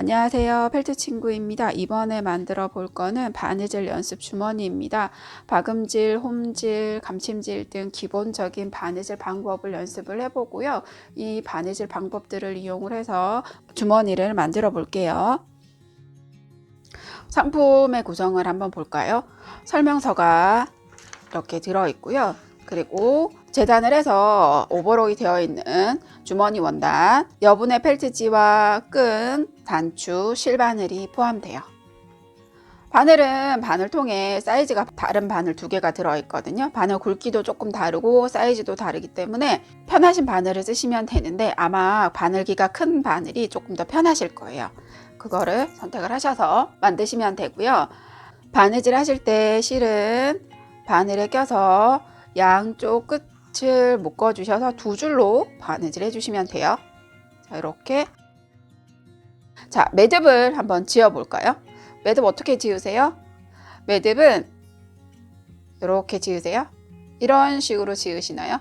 안녕하세요. 펠트 친구입니다. 이번에 만들어 볼 거는 바느질 연습 주머니입니다. 박음질, 홈질, 감침질 등 기본적인 바느질 방법을 연습을 해보고요. 이 바느질 방법들을 이용을 해서 주머니를 만들어 볼게요. 상품의 구성을 한번 볼까요? 설명서가 이렇게 들어 있고요. 그리고 재단을 해서 오버록이 되어 있는 주머니 원단, 여분의 펠트지와 끈, 단추, 실바늘이 포함돼요. 바늘은 바늘 통에 사이즈가 다른 바늘 두 개가 들어있거든요. 바늘 굵기도 조금 다르고 사이즈도 다르기 때문에 편하신 바늘을 쓰시면 되는데 아마 바늘기가 큰 바늘이 조금 더 편하실 거예요. 그거를 선택을 하셔서 만드시면 되고요. 바느질 하실 때 실은 바늘에 껴서 양쪽 끝 을 묶어 주셔서 두 줄로 바느질 해주시면 돼요. 자, 이렇게. 자, 매듭을 한번 지어 볼까요? 매듭 어떻게 지으세요? 매듭은 이렇게 지으세요. 이런 식으로 지으시나요?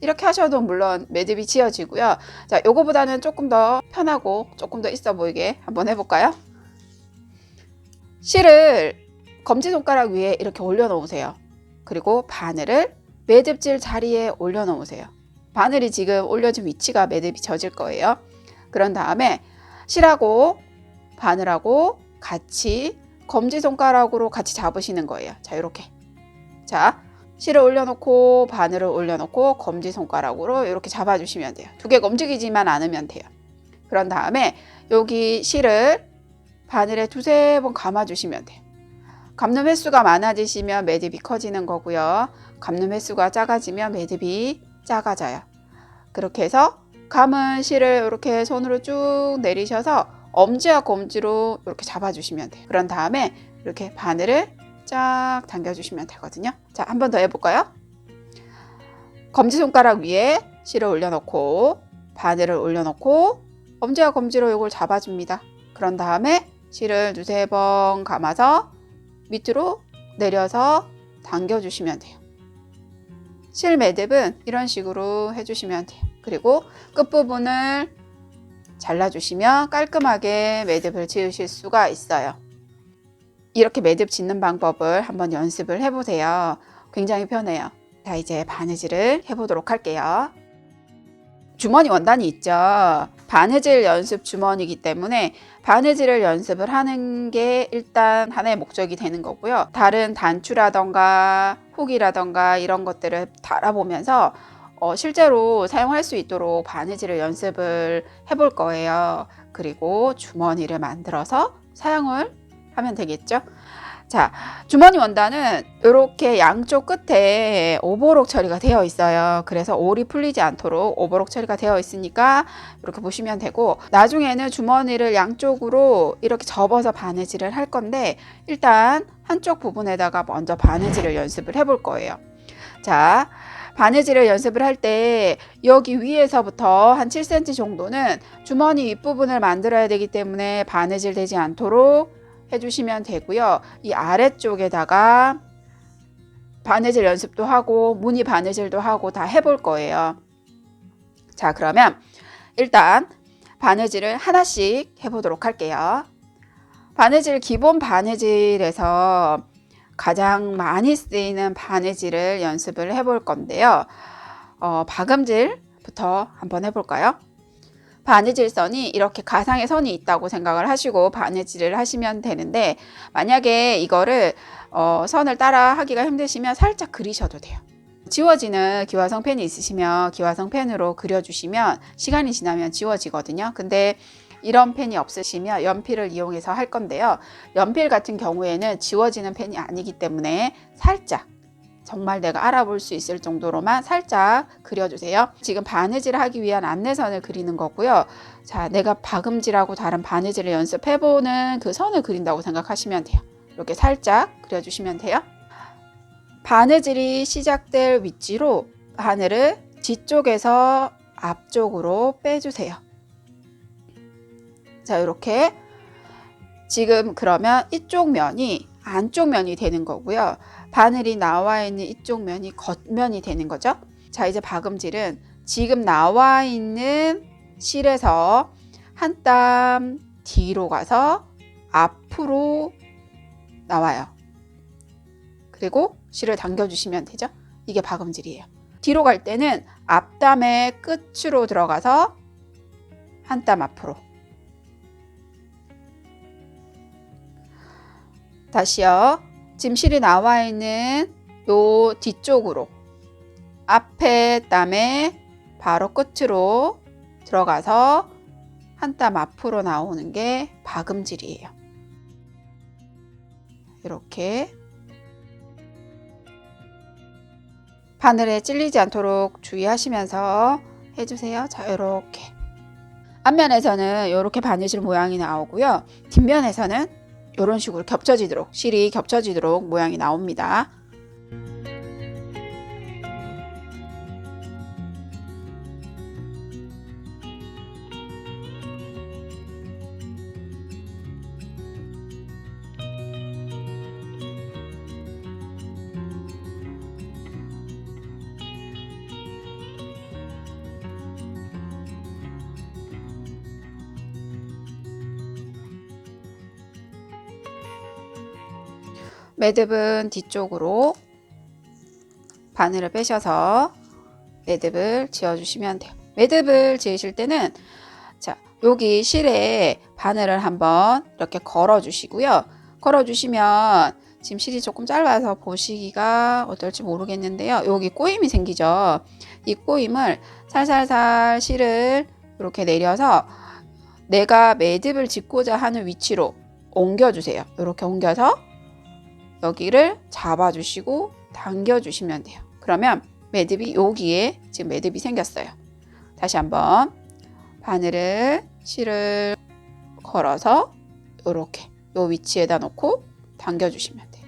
이렇게 하셔도 물론 매듭이 지어지고요. 자, 요거보다는 조금 더 편하고 조금 더 있어 보이게 한번 해볼까요? 실을 검지손가락 위에 이렇게 올려놓으세요. 그리고 바늘을 매듭질 자리에 올려놓으세요. 바늘이 지금 올려진 위치가 매듭이 젖을 거예요. 그런 다음에 실하고 바늘하고 같이 검지손가락으로 같이 잡으시는 거예요. 자, 이렇게. 자, 실을 올려놓고 바늘을 올려놓고 검지손가락으로 이렇게 잡아주시면 돼요. 두 개가 움직이지만 않으면 돼요. 그런 다음에 여기 실을 바늘에 두세 번 감아주시면 돼요. 감는 횟수가 많아지시면 매듭이 커지는 거고요. 감는 횟수가 작아지면 매듭이 작아져요. 그렇게 해서 감은 실을 이렇게 손으로 쭉 내리셔서 엄지와 검지로 이렇게 잡아주시면 돼요. 그런 다음에 이렇게 바늘을 쫙 당겨주시면 되거든요. 자, 한 번 더 해볼까요? 검지손가락 위에 실을 올려놓고 바늘을 올려놓고 엄지와 검지로 이걸 잡아줍니다. 그런 다음에 실을 두세 번 감아서 밑으로 내려서 당겨주시면 돼요. 실 매듭은 이런 식으로 해주시면 돼요. 그리고 끝부분을 잘라주시면 깔끔하게 매듭을 지으실 수가 있어요. 이렇게 매듭 짓는 방법을 한번 연습을 해보세요. 굉장히 편해요. 자, 이제 바느질을 해보도록 할게요. 주머니 원단이 있죠. 바느질 연습 주머니이기 때문에 바느질을 연습을 하는 게 일단 하나의 목적이 되는 거고요. 다른 단추라던가 훅이라던가 이런 것들을 달아보면서 어, 실제로 사용할 수 있도록 바느질을 연습을 해볼 거예요. 그리고 주머니를 만들어서 사용을 하면 되겠죠. 자, 주머니 원단은 이렇게 양쪽 끝에 오버록 처리가 되어 있어요. 그래서 올이 풀리지 않도록 오버록 처리가 되어 있으니까 이렇게 보시면 되고 나중에는 주머니를 양쪽으로 이렇게 접어서 바느질을 할 건데 일단 한쪽 부분에다가 먼저 바느질을 연습을 해볼 거예요. 자, 바느질을 연습을 할 때 여기 위에서부터 한 7cm 정도는 주머니 윗부분을 만들어야 되기 때문에 바느질 되지 않도록 해주시면 되고요. 이 아래쪽에다가 바느질 연습도 하고 무늬 바느질도 하고 다 해볼 거예요. 자 그러면 일단 바느질을 하나씩 해보도록 할게요. 바느질 기본 바느질에서 가장 많이 쓰이는 바느질을 연습을 해볼 건데요. 어, 박음질부터 한번 해볼까요? 바느질 선이 이렇게 가상의 선이 있다고 생각을 하시고 바느질을 하시면 되는데 만약에 이거를 어, 선을 따라 하기가 힘드시면 살짝 그리셔도 돼요. 지워지는 기화성 펜이 있으시면 기화성 펜으로 그려주시면 시간이 지나면 지워지거든요. 근데 이런 펜이 없으시면 연필을 이용해서 할 건데요. 연필 같은 경우에는 지워지는 펜이 아니기 때문에 살짝 정말 내가 알아볼 수 있을 정도로만 살짝 그려주세요. 지금 바느질 하기 위한 안내선을 그리는 거고요. 자, 내가 박음질하고 다른 바느질을 연습해보는 그 선을 그린다고 생각하시면 돼요. 이렇게 살짝 그려주시면 돼요. 바느질이 시작될 위치로 바늘을 뒤쪽에서 앞쪽으로 빼주세요. 자, 이렇게 지금 그러면 이쪽 면이 안쪽 면이 되는 거고요. 바늘이 나와 있는 이쪽 면이 겉면이 되는 거죠. 자, 이제 박음질은 지금 나와 있는 실에서 한 땀 뒤로 가서 앞으로 나와요. 그리고 실을 당겨주시면 되죠. 이게 박음질이에요. 뒤로 갈 때는 앞담의 끝으로 들어가서 한 땀 앞으로. 다시요. 지금 실이 나와 있는 요 뒤쪽으로 앞에 땀의 바로 끝으로 들어가서 한 땀 앞으로 나오는 게 박음질이에요. 이렇게 바늘에 찔리지 않도록 주의하시면서 해주세요. 자, 이렇게 앞면에서는 이렇게 바느질 모양이 나오고요. 뒷면에서는 이런 식으로 겹쳐지도록 실이 겹쳐지도록 모양이 나옵니다. 매듭은 뒤쪽으로 바늘을 빼셔서 매듭을 지어주시면 돼요. 매듭을 지으실 때는 자 여기 실에 바늘을 한번 이렇게 걸어 주시고요. 걸어 주시면 지금 실이 조금 짧아서 보시기가 어떨지 모르겠는데요. 여기 꼬임이 생기죠. 이 꼬임을 살살살 실을 이렇게 내려서 내가 매듭을 짓고자 하는 위치로 옮겨주세요. 이렇게 옮겨서 여기를 잡아주시고 당겨주시면 돼요. 그러면 매듭이 여기에 지금 매듭이 생겼어요. 다시 한번 바늘을 실을 걸어서 이렇게 요 위치에다 놓고 당겨주시면 돼요.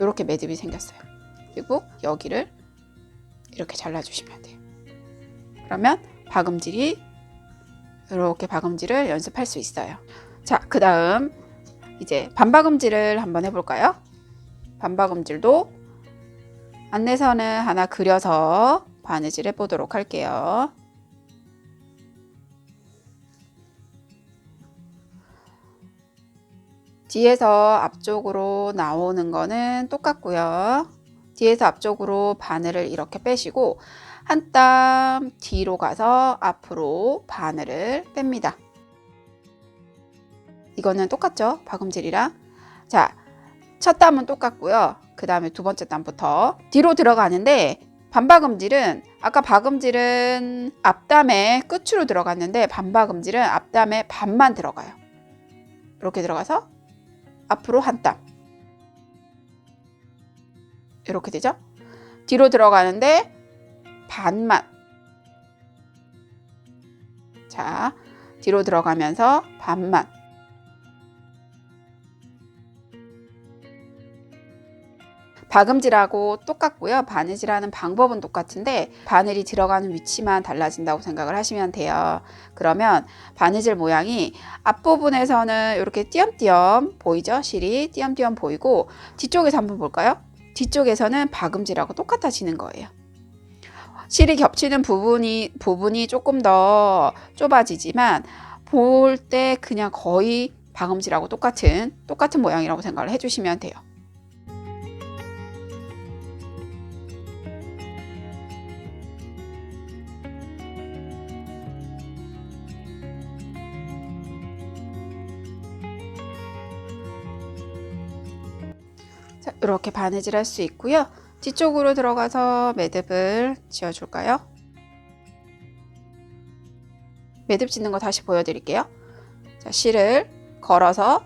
이렇게 매듭이 생겼어요. 그리고 여기를 이렇게 잘라주시면 돼요. 그러면 박음질이 이렇게 박음질을 연습할 수 있어요. 자, 그 다음 이제 반박음질을 한번 해볼까요? 반박음질도 안내선을 하나 그려서 바느질 해보도록 할게요. 뒤에서 앞쪽으로 나오는 거는 똑같고요. 뒤에서 앞쪽으로 바늘을 이렇게 빼시고 한 땀 뒤로 가서 앞으로 바늘을 뺍니다. 이거는 똑같죠? 박음질이랑. 자, 첫 땀은 똑같고요. 그 다음에 두 번째 땀부터 뒤로 들어가는데 반박음질은 아까 박음질은 앞담의 끝으로 들어갔는데 반박음질은 앞담의 반만 들어가요. 이렇게 들어가서 앞으로 한 땀. 이렇게 되죠? 뒤로 들어가는데 반만. 자, 뒤로 들어가면서 반만. 박음질하고 똑같고요. 바느질하는 방법은 똑같은데 바늘이 들어가는 위치만 달라진다고 생각을 하시면 돼요. 그러면 바느질 모양이 앞부분에서는 이렇게 띄엄띄엄 보이죠? 실이 띄엄띄엄 보이고 뒤쪽에서 한번 볼까요? 뒤쪽에서는 박음질하고 똑같아지는 거예요. 실이 겹치는 부분이 부분이 조금 더 좁아지지만 볼 때 그냥 거의 박음질하고 똑같은 똑같은 모양이라고 생각을 해주시면 돼요. 이렇게 바느질 할 수 있고요. 뒤쪽으로 들어가서 매듭을 지어줄까요? 매듭 짓는 거 다시 보여드릴게요. 자, 실을 걸어서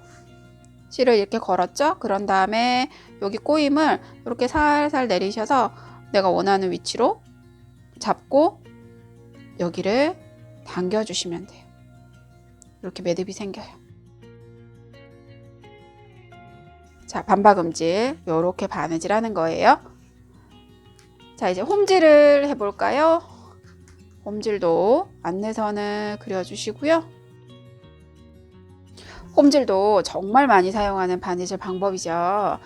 실을 이렇게 걸었죠? 그런 다음에 여기 꼬임을 이렇게 살살 내리셔서 내가 원하는 위치로 잡고 여기를 당겨주시면 돼요. 이렇게 매듭이 생겨요. 자, 반박음질. 요렇게 바느질 하는 거예요. 자, 이제 홈질을 해볼까요? 홈질도 안내선을 그려주시고요. 홈질도 정말 많이 사용하는 바느질 방법이죠.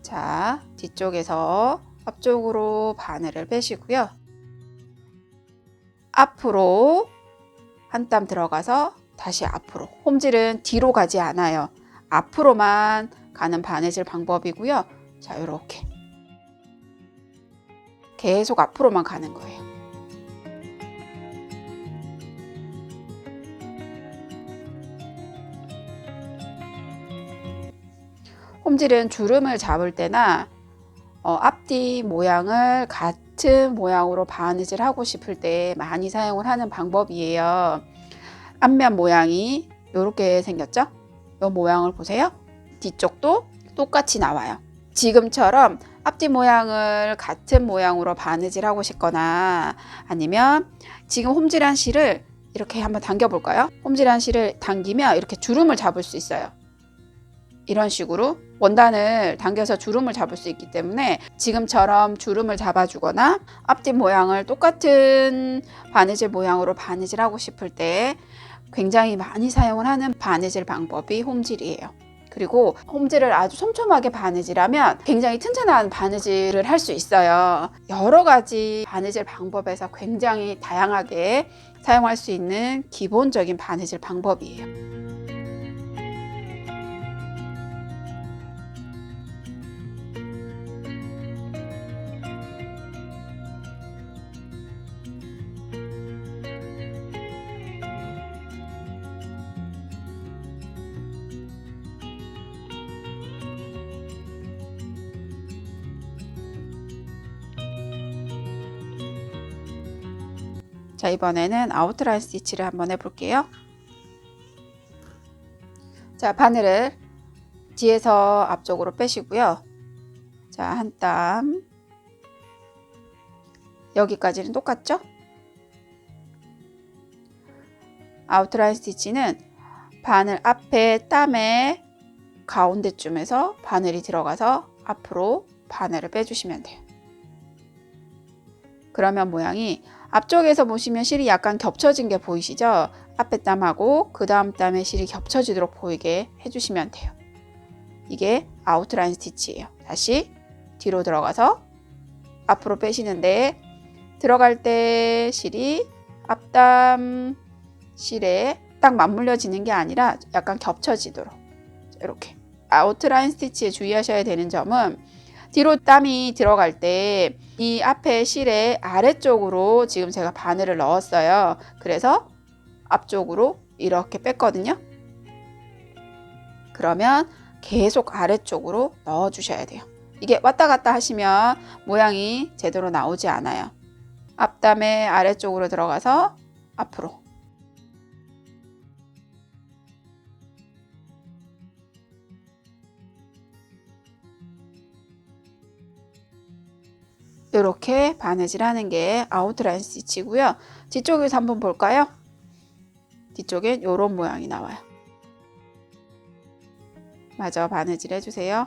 자, 뒤쪽에서 앞쪽으로 바늘을 빼시고요. 앞으로 한 땀 들어가서 다시 앞으로. 홈질은 뒤로 가지 않아요. 앞으로만 가는 바느질 방법이고요. 자, 이렇게. 계속 앞으로만 가는 거예요. 홈질은 주름을 잡을 때나 어, 앞뒤 모양을 같은 모양으로 바느질 하고 싶을 때 많이 사용을 하는 방법이에요. 앞면 모양이 이렇게 생겼죠? 이 모양을 보세요. 뒤쪽도 똑같이 나와요. 지금처럼 앞뒤 모양을 같은 모양으로 바느질 하고 싶거나 아니면 지금 홈질한 실을 이렇게 한번 당겨 볼까요? 홈질한 실을 당기면 이렇게 주름을 잡을 수 있어요. 이런 식으로 원단을 당겨서 주름을 잡을 수 있기 때문에 지금처럼 주름을 잡아주거나 앞뒤 모양을 똑같은 바느질 모양으로 바느질 하고 싶을 때 굉장히 많이 사용을 하는 바느질 방법이 홈질이에요. 그리고 홈질을 아주 촘촘하게 바느질하면 굉장히 튼튼한 바느질을 할 수 있어요. 여러 가지 바느질 방법에서 굉장히 다양하게 사용할 수 있는 기본적인 바느질 방법이에요. 자 이번에는 아웃라인 스티치를 한번 해볼게요. 자 바늘을 뒤에서 앞쪽으로 빼시고요. 자 한 땀 여기까지는 똑같죠? 아웃라인 스티치는 바늘 앞에 땀의 가운데쯤에서 바늘이 들어가서 앞으로 바늘을 빼주시면 돼요. 그러면 모양이 앞쪽에서 보시면 실이 약간 겹쳐진 게 보이시죠? 앞에 땀하고 그 다음 땀의 실이 겹쳐지도록 보이게 해주시면 돼요. 이게 아웃라인 스티치예요. 다시 뒤로 들어가서 앞으로 빼시는데 들어갈 때 실이 앞땀 실에 딱 맞물려지는 게 아니라 약간 겹쳐지도록 이렇게 아웃라인 스티치에 주의하셔야 되는 점은 뒤로 땀이 들어갈 때 이 앞에 실의 아래쪽으로 지금 제가 바늘을 넣었어요. 그래서 앞쪽으로 이렇게 뺐거든요. 그러면 계속 아래쪽으로 넣어 주셔야 돼요. 이게 왔다 갔다 하시면 모양이 제대로 나오지 않아요. 앞담의 아래쪽으로 들어가서 앞으로 이렇게 바느질 하는 게 아웃라인 스티치고요. 뒤쪽에서 한번 볼까요? 뒤쪽엔 이런 모양이 나와요. 마저 바느질 해주세요.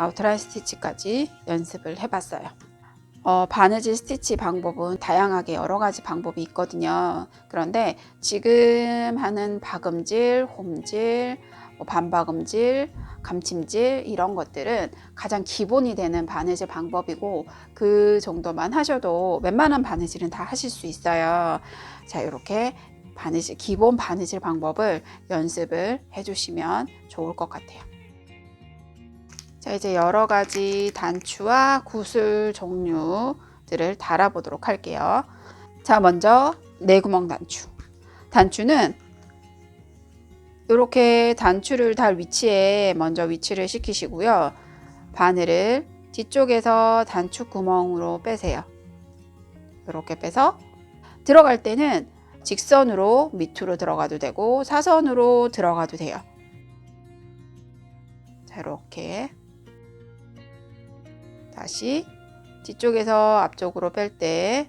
아웃라인 스티치까지 연습을 해봤어요. 어, 바느질 스티치 방법은 다양하게 여러 가지 방법이 있거든요. 그런데 지금 하는 박음질, 홈질, 뭐 반박음질, 감침질 이런 것들은 가장 기본이 되는 바느질 방법이고 그 정도만 하셔도 웬만한 바느질은 다 하실 수 있어요. 자, 이렇게 바느질 기본 바느질 방법을 연습을 해주시면 좋을 것 같아요. 자, 이제 여러 가지 단추와 구슬 종류들을 달아보도록 할게요. 자, 먼저 내구멍 단추. 단추는 이렇게 단추를 달 위치에 먼저 위치를 시키시고요. 바늘을 뒤쪽에서 단추 구멍으로 빼세요. 이렇게 빼서 들어갈 때는 직선으로 밑으로 들어가도 되고 사선으로 들어가도 돼요. 자, 이렇게 다시 뒤쪽에서 앞쪽으로 뺄때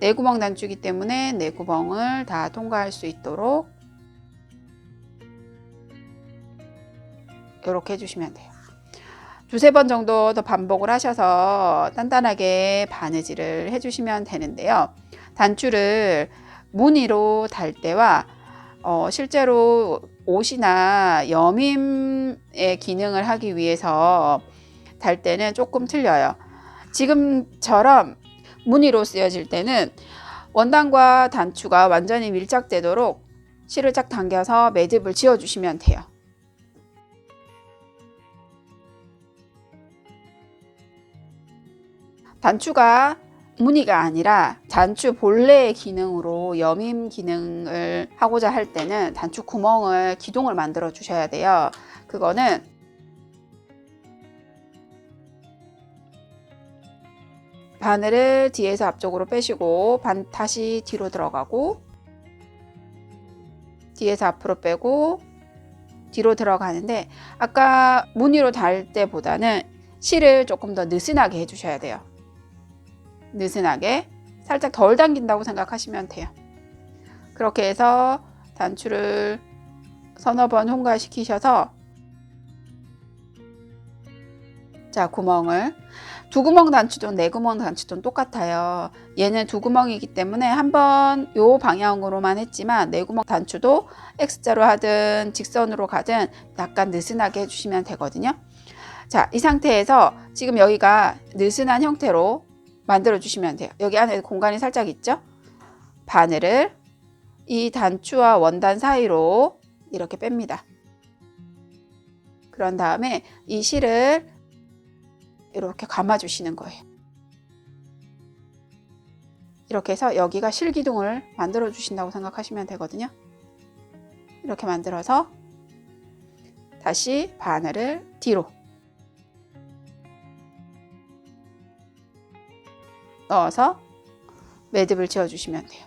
내구멍 단추기 때문에 내구멍을 다 통과할 수 있도록 이렇게 해주시면 돼요. 두세 번 정도 더 반복을 하셔서 단단하게 바느질을 해주시면 되는데요. 단추를 무늬로 달 때와 어, 실제로 옷이나 여밈의 기능을 하기 위해서 달 때는 조금 틀려요. 지금처럼 무늬로 쓰여질 때는 원단과 단추가 완전히 밀착되도록 실을 쫙 당겨서 매듭을 지어주시면 돼요. 단추가 무늬가 아니라 단추 본래의 기능으로 여밈 기능을 하고자 할 때는 단추 구멍을 기둥을 만들어 주셔야 돼요. 그거는 바늘을 뒤에서 앞쪽으로 빼시고 반 다시 뒤로 들어가고 뒤에서 앞으로 빼고 뒤로 들어가는데 아까 무늬로 달 때보다는 실을 조금 더 느슨하게 해주셔야 돼요. 느슨하게 살짝 덜 당긴다고 생각하시면 돼요. 그렇게 해서 단추를 서너 번 홍과시키셔서 자 구멍을 두 구멍 단추도 네 구멍 단추도 똑같아요. 얘는 두 구멍이기 때문에 한번 요 방향으로만 했지만 네 구멍 단추도 X자로 하든 직선으로 가든 약간 느슨하게 해주시면 되거든요. 자, 이 상태에서 지금 여기가 느슨한 형태로 만들어 주시면 돼요. 여기 안에 공간이 살짝 있죠? 바늘을 이 단추와 원단 사이로 이렇게 뺍니다. 그런 다음에 이 실을 이렇게 감아 주시는 거예요. 이렇게 해서 여기가 실기둥을 만들어 주신다고 생각하시면 되거든요. 이렇게 만들어서 다시 바늘을 뒤로 넣어서 매듭을 지어 주시면 돼요.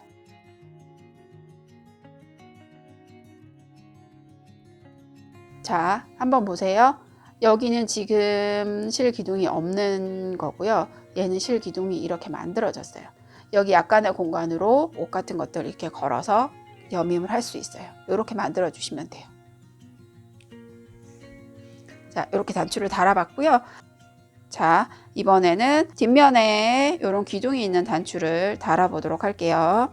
자, 한번 보세요. 여기는 지금 실 기둥이 없는 거고요. 얘는 실 기둥이 이렇게 만들어졌어요. 여기 약간의 공간으로 옷 같은 것들 이렇게 걸어서 여밈을 할 수 있어요. 이렇게 만들어 주시면 돼요. 자, 이렇게 단추를 달아봤고요. 자, 이번에는 뒷면에 이런 기둥이 있는 단추를 달아보도록 할게요.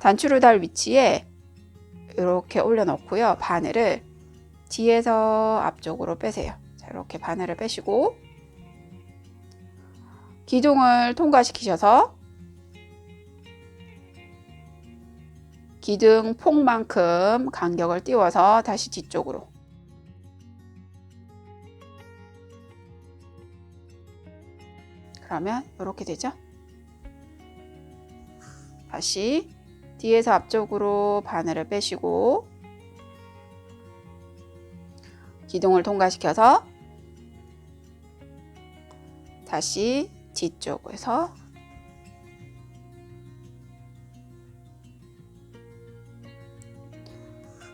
단추를 달 위치에 이렇게 올려놓고요. 바늘을 뒤에서 앞쪽으로 빼세요. 자, 이렇게 바늘을 빼시고 기둥을 통과시키셔서 기둥 폭만큼 간격을 띄워서 다시 뒤쪽으로 그러면 이렇게 되죠. 다시 뒤에서 앞쪽으로 바늘을 빼시고 기둥을 통과시켜서 다시 뒤쪽에서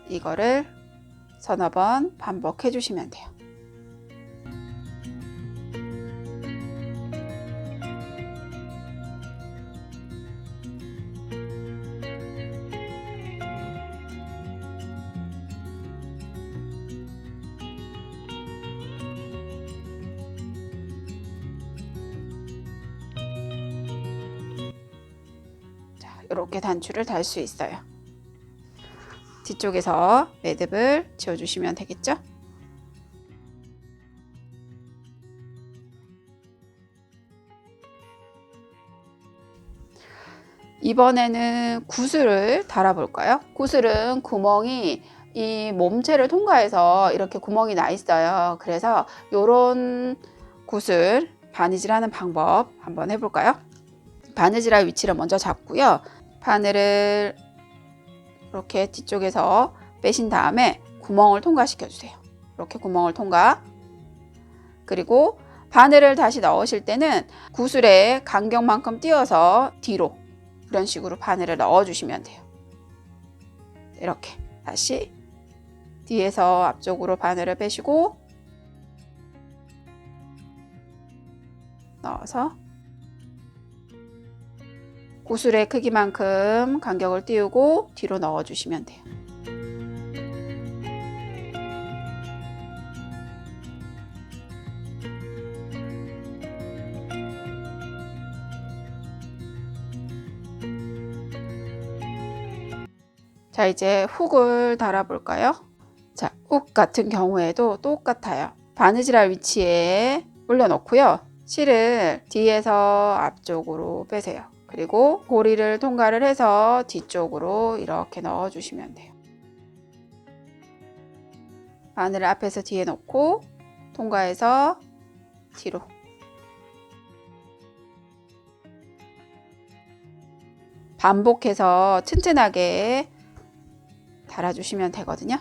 이거를 서너 번 반복해 주시면 돼요. 이렇게 단추를 달 수 있어요. 뒤쪽에서 매듭을 지어주시면 되겠죠? 이번에는 구슬을 달아볼까요? 구슬은 구멍이 이 몸체를 통과해서 이렇게 구멍이 나 있어요. 그래서 이런 구슬 바느질하는 방법 한번 해볼까요? 바느질할 위치를 먼저 잡고요. 바늘을 이렇게 뒤쪽에서 빼신 다음에 구멍을 통과시켜 주세요. 이렇게 구멍을 통과. 그리고 바늘을 다시 넣으실 때는 구슬의 간격만큼 띄어서 뒤로 이런 식으로 바늘을 넣어 주시면 돼요. 이렇게 다시 뒤에서 앞쪽으로 바늘을 빼시고 넣어서 구슬의 크기만큼 간격을 띄우고 뒤로 넣어 주시면 돼요. 자 이제 훅을 달아 볼까요? 자, 훅 같은 경우에도 똑같아요. 바느질할 위치에 올려놓고요. 실을 뒤에서 앞쪽으로 빼세요. 그리고 고리를 통과를 해서 뒤쪽으로 이렇게 넣어 주시면 돼요. 바늘을 앞에서 뒤에 놓고 통과해서 뒤로 반복해서 튼튼하게 달아주시면 되거든요.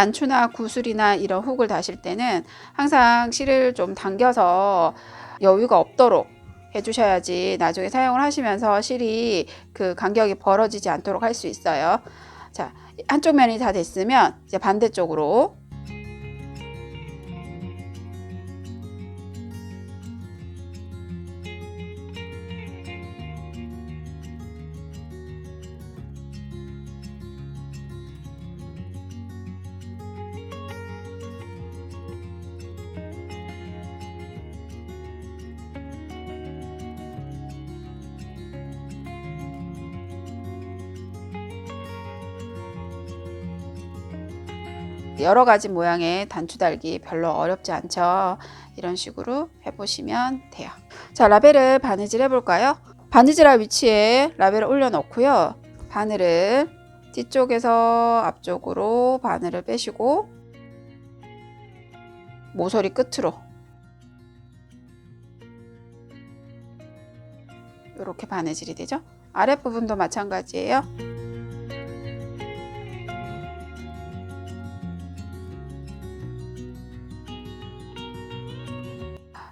단추나 구슬이나 이런 훅을 다실 때는 항상 실을 좀 당겨서 여유가 없도록 해주셔야지 나중에 사용을 하시면서 실이 그 간격이 벌어지지 않도록 할 수 있어요. 자, 한쪽 면이 다 됐으면 이제 반대쪽으로 여러 가지 모양의 단추 달기 별로 어렵지 않죠. 이런 식으로 해보시면 돼요. 자, 라벨을 바느질 해볼까요? 바느질 할 위치에 라벨을 올려놓고요. 바늘을 뒤쪽에서 앞쪽으로 바늘을 빼시고 모서리 끝으로 이렇게 바느질이 되죠. 아랫부분도 마찬가지예요.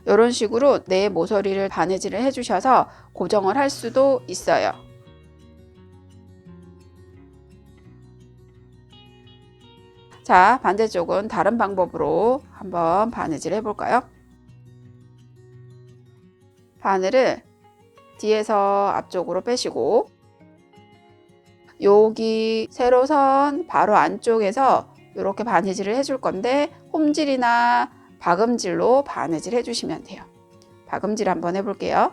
이런 식으로 내 모서리를 바느질을 해주셔서 고정을 할 수도 있어요. 자, 반대쪽은 다른 방법으로 한번 바느질 해볼까요? 바늘을 뒤에서 앞쪽으로 빼시고 여기 세로선 바로 안쪽에서 이렇게 바느질을 해줄 건데 홈질이나 박음질로 바느질 해주시면 돼요. 박음질 한번 해볼게요.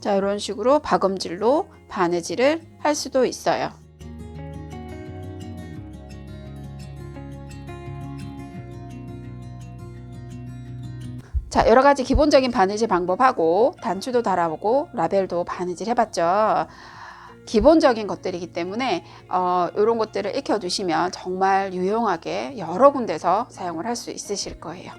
자, 이런 식으로 박음질로 바느질을 할 수도 있어요. 자, 여러 가지 기본적인 바느질 방법하고 단추도 달아보고 라벨도 바느질 해봤죠. 기본적인 것들이기 때문에 어, 이런 것들을 익혀두시면 정말 유용하게 여러 군데서 사용을 할 수 있으실 거예요.